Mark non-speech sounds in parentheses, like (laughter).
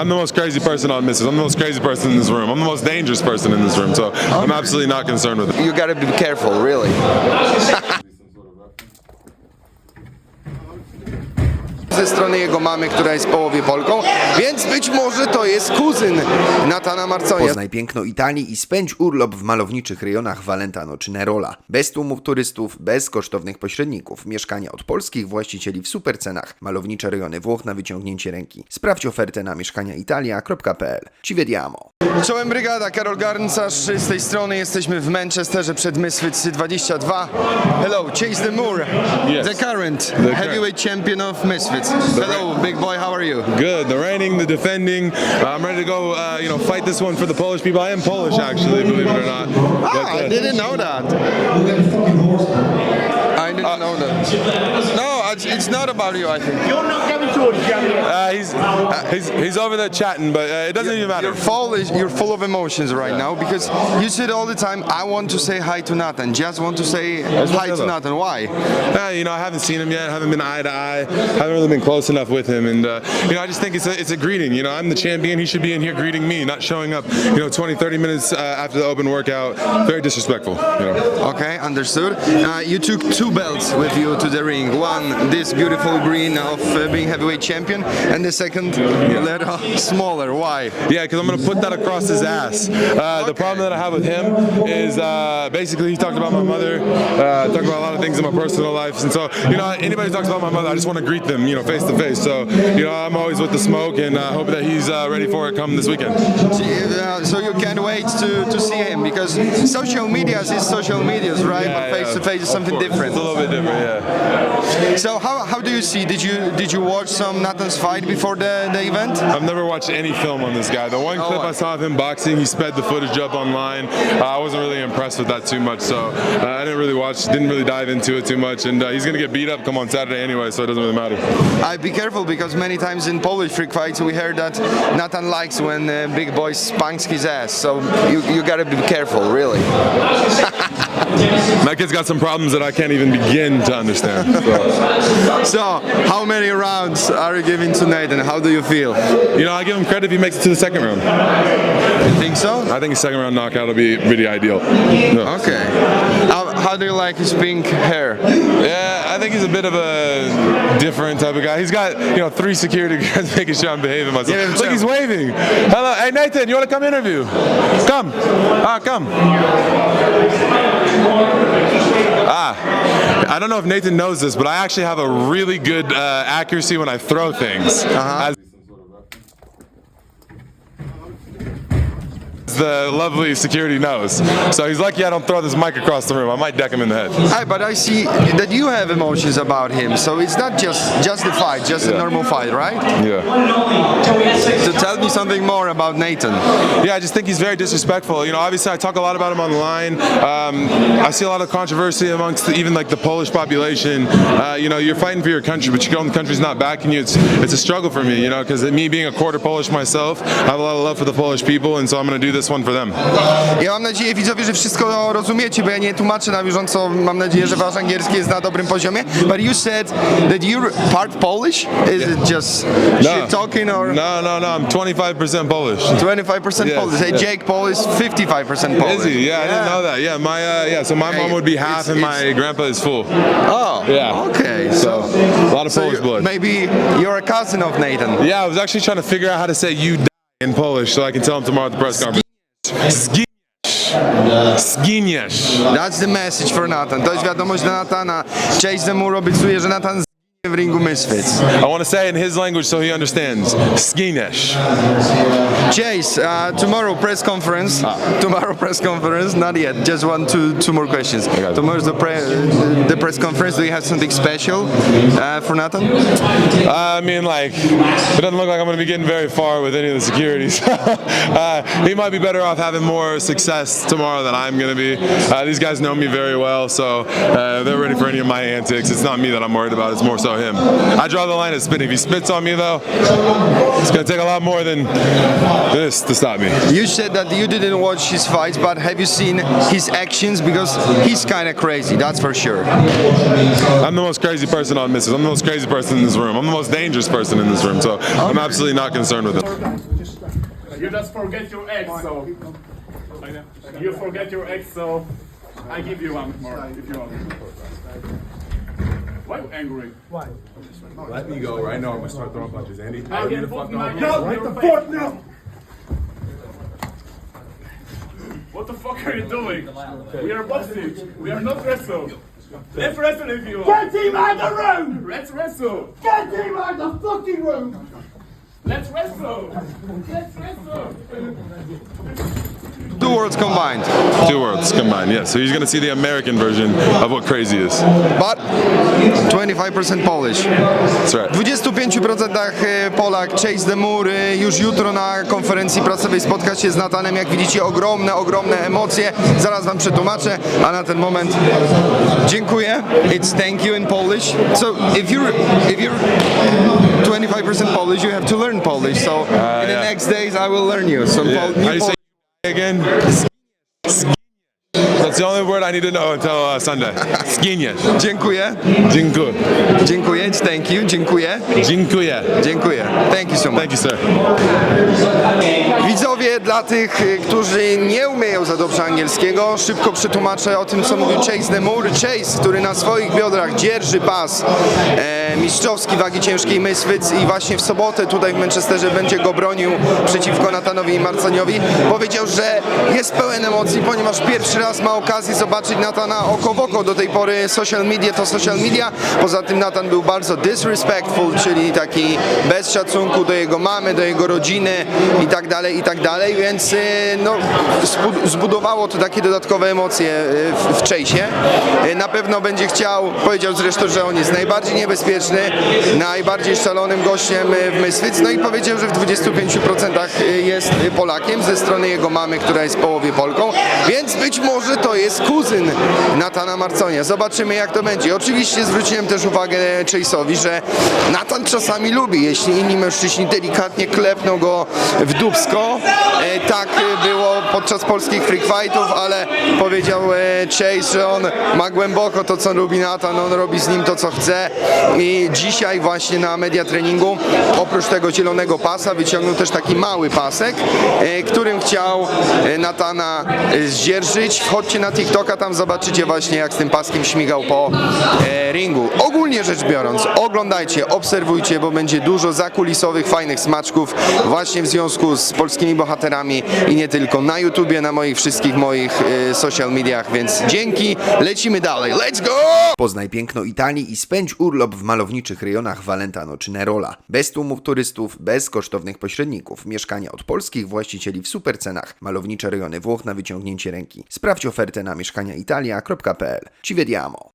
I'm the most crazy person on Misses. I'm the most crazy person in this room. I'm the most dangerous person in this room. So I'm absolutely not concerned with it. You gotta be careful, really. (laughs) Ze strony jego mamy, która jest połowie Polką, więc być może to jest kuzyn Natana Marconia. Poznaj piękno Italii i spędź urlop w malowniczych rejonach Valentano czy Nerola. Bez tłumów turystów, bez kosztownych pośredników. Mieszkania od polskich właścicieli w supercenach. Malownicze rejony Włoch na wyciągnięcie ręki. Sprawdź ofertę na mieszkaniaitalia.pl. Ci vediamo. Czołem brygada, Karol Garncarz z tej strony. Jesteśmy w Manchesterze przed Misfits 22. Hello, Chase the Moore, Yes. the current current. heavyweight champion of Misfits. Hello, big boy, how are you? Good. The reigning, the defending. Uh, I'm ready to go. Uh, you know, fight this one for the Polish people. I am Polish, actually, believe it or not. But, Ah, I uh, didn't know that. I didn't know that. No, it's, it's not about you, I think. You're not going towards Jamie. Uh, he's, uh, he's he's over there chatting, but uh, it doesn't even matter. You're full, you're full of emotions right now because you said all the time, I want to say hi to Nathan. Just want to say hi to. Nathan. Why? Uh, you know, I haven't seen him yet. I Haven't been eye to eye. I Haven't really been close enough with him, and uh, you know, I just think it's a it's a greeting. You know, I'm the champion. He should be in here greeting me, not showing up. You know, 20, 30 minutes uh, after the open workout. Very disrespectful. You know. Okay, understood. Uh, you took two belts with you to the ring. One, this beautiful green of uh, being heavyweight champion, and the second, letter smaller. Why? Yeah, because I'm gonna put that across his ass. Uh, The problem that I have with him is uh, basically he talked about my mother, uh, talked about a lot of things in my personal life, and so you know anybody who talks about my mother, I just want to greet them, you know, face to face. So you know I'm always with the smoke, and uh, hope that he's uh, ready for it come this weekend. So you can't wait to, to see him because social media is social medias, right? Yeah, but face to face is something different. It's a little bit different, yeah. So how, how do you see? Did you did you watch some Nathan's fight before the, the event? I've never watched any film on this guy. The one clip I saw of him boxing, he sped the footage up online. Uh, I wasn't really impressed with that too much, so uh, I didn't really watch, didn't really dive into it too much. And uh, he's gonna get beat up come on Saturday anyway, so it doesn't really matter. I be careful because many times in Polish freak fights we heard that Nathan likes when uh, big boy spanks his ass. So you, you gotta be careful, really. (laughs) My kid's got some problems that I can't even begin to understand. So, (laughs) So how many rounds are you giving to Nathan? How do you feel? you know, I give him credit if he makes it to the second round. You think so? I think a second round knockout will be really ideal. Yeah. Okay. How, how do you like his pink hair? Yeah, I think he's a bit of a different type of guy. He's got, you know, three security (laughs) guards making sure I'm behaving myself. Look, he's waving. Hello, hey Nathan, you want to come interview? Come. Ah, come. Ah, I don't know if Nathan knows this, but I actually have a really good uh, accuracy when I throw things. As the lovely security knows. So he's lucky I don't throw this mic across the room. I might deck him in the head. Hi, but I see that you have emotions about him. So it's not just just the fight, just a normal fight, right? Yeah. So tell me something more about Nathan. Yeah, I just think he's very disrespectful. You know, obviously I talk a lot about him online. Um, I see a lot of controversy amongst the, even like the Polish population. Uh, you know, you're fighting for your country, but your the country's not backing you. It's it's a struggle for me, you know, because me being a quarter Polish myself, I have a lot of love for the Polish people, and so I'm going to do this one for them. Ja mam nadzieję, widzowie, że wszystko rozumiecie, bo ja nie tłumaczę na bieżąco. Mam nadzieję, że wasz angielski jest na dobrym poziomie. But you said that you're part Polish? Is it just shit talking or No, no, no. I'm 25% Polish. 25% Yes, Polish? Hey, yes. Jake Polish, 55% Polish. Is he? Yeah, I didn't know that. Yeah, my uh, yeah. So my Hey, mom would be it's- half, and it's- my grandpa is full. Oh, Yeah. Okay, So so, a lot of so Polish blood. maybe you're a cousin of Nathan. Yeah, I was actually trying to figure out how to say you die in Polish so I can tell him tomorrow at the press conference. Zginiesz. Zginiesz. That's the message for Nathan. To jest wiadomość dla Natana. Chase Demur obiecuje, że Nathan ringu Misfits. I want to say it in his language so he understands. Skinesh. Chase, uh, tomorrow press conference. Tomorrow press conference. Not yet. Just one, two, two more questions. Tomorrow's the, pre- the press conference. Do you have something special uh, for Nathan? I mean, like, it doesn't look like I'm going to be getting very far with any of the securities. (laughs) uh, he might be better off having more success tomorrow than I'm going to be. Uh, these guys know me very well, so uh, they're ready for any of my antics. It's not me that I'm worried about. It's more so so him. I draw the line at spitting. If he spits on me, though, it's gonna take a lot more than this to stop me. You said that you didn't watch his fights, but have you seen his actions? Because he's kind of crazy, that's for sure. I'm the most crazy person on misses. I'm the most crazy person in this room. I'm the most dangerous person in this room. So I'm absolutely not concerned with it. You just forget your ex, so you forget your ex, so I give you one more if you want. Why are you angry? Why? Let me go right now. I'm gonna start throwing punches, Andy. I can put my hand No, on right your the face. foot now. What the fuck are you doing? We are boxing. We are not wrestle. Let's wrestle if you want. Get him out of the room! Let's wrestle. Get him out of the fucking room! Let's wrestle. Let's wrestle. Two worlds combined. Two worlds combined. Yes. So he's gonna see the American version of what crazy is. But 25% Polish. That's right. W 25% e, Polak Chase Demur e, już jutro na konferencji prasowej spotka się z Natanem. Jak widzicie ogromne, ogromne emocje. Zaraz wam przetłumaczę, a na ten moment dziękuję. It's thank you in Polish. So if you're if you're 25% Polish, you have to learn Polish. So ah, in the next days I will learn you some Yeah. Pol- new do you say Polish. again? That's the only word I need to know until uh, Sunday. Skinie. Dziękuję. Dziękuję. Dziękuję. Thank you. Dziękuję. Dziękuję. Dziękuję. Thank you so much. Thank you, sir. Widzowie, dla tych, y, którzy nie umieją za dobrze angielskiego, szybko przetłumaczę o tym, co mówił Chase Demur. Chase, który na swoich biodrach dzierży pas e, mistrzowski wagi ciężkiej Misfits i właśnie w sobotę tutaj w Manchesterze będzie go bronił przeciwko Natanowi i Marcaniowi. Powiedział, że jest pełen emocji, ponieważ pierwszy raz ma okazję zobaczyć Natana oko w oko. Do tej pory social media to social media. Poza tym Natan był bardzo disrespectful, czyli taki bez szacunku do jego mamy, do jego rodziny i tak dalej, i tak dalej, więc y, no, zbud- zbudowało to takie dodatkowe emocje y, w, Chase'ie. Y, Na pewno będzie chciał, powiedział zresztą, że on jest najbardziej niebezpieczny, najbardziej szalonym gościem w Misfits, no i powiedział, że w 25% jest Polakiem ze strony jego mamy, która jest w połowie Polką, więc być może to jest kuzyn Natana Marconia. Zobaczymy jak to będzie. Oczywiście zwróciłem też uwagę Chase'owi, że Natan czasami lubi, jeśli inni mężczyźni delikatnie klepną go w dubsko. E, tak było podczas polskich freak fightów, ale powiedział e, Chase, że on ma głęboko to, co lubi Natan, on robi z nim to, co chce. I dzisiaj właśnie na media treningu, oprócz tego zielonego pasa, wyciągnął też taki mały pasek, e, którym chciał Natana zdzierżyć. Wchodźcie na TikToka, tam zobaczycie właśnie, jak z tym paskiem śmigał po e, ringu. Ogólnie rzecz biorąc, oglądajcie, obserwujcie, bo będzie dużo zakulisowych, fajnych smaczków właśnie w związku z polskimi bohaterami i nie tylko na YouTubie, na moich wszystkich moich e, social mediach, więc dzięki, lecimy dalej, let's go! Poznaj piękno Italii i spędź urlop w malowniczych rejonach Valentano czy Nerola. Bez tłumów turystów, bez kosztownych pośredników, mieszkania od polskich właścicieli w super cenach, malownicze rejony Włoch na wyciągnięcie ręki. Sprawdź ofertę offerte na mieszkania italia.pl. Ci vediamo!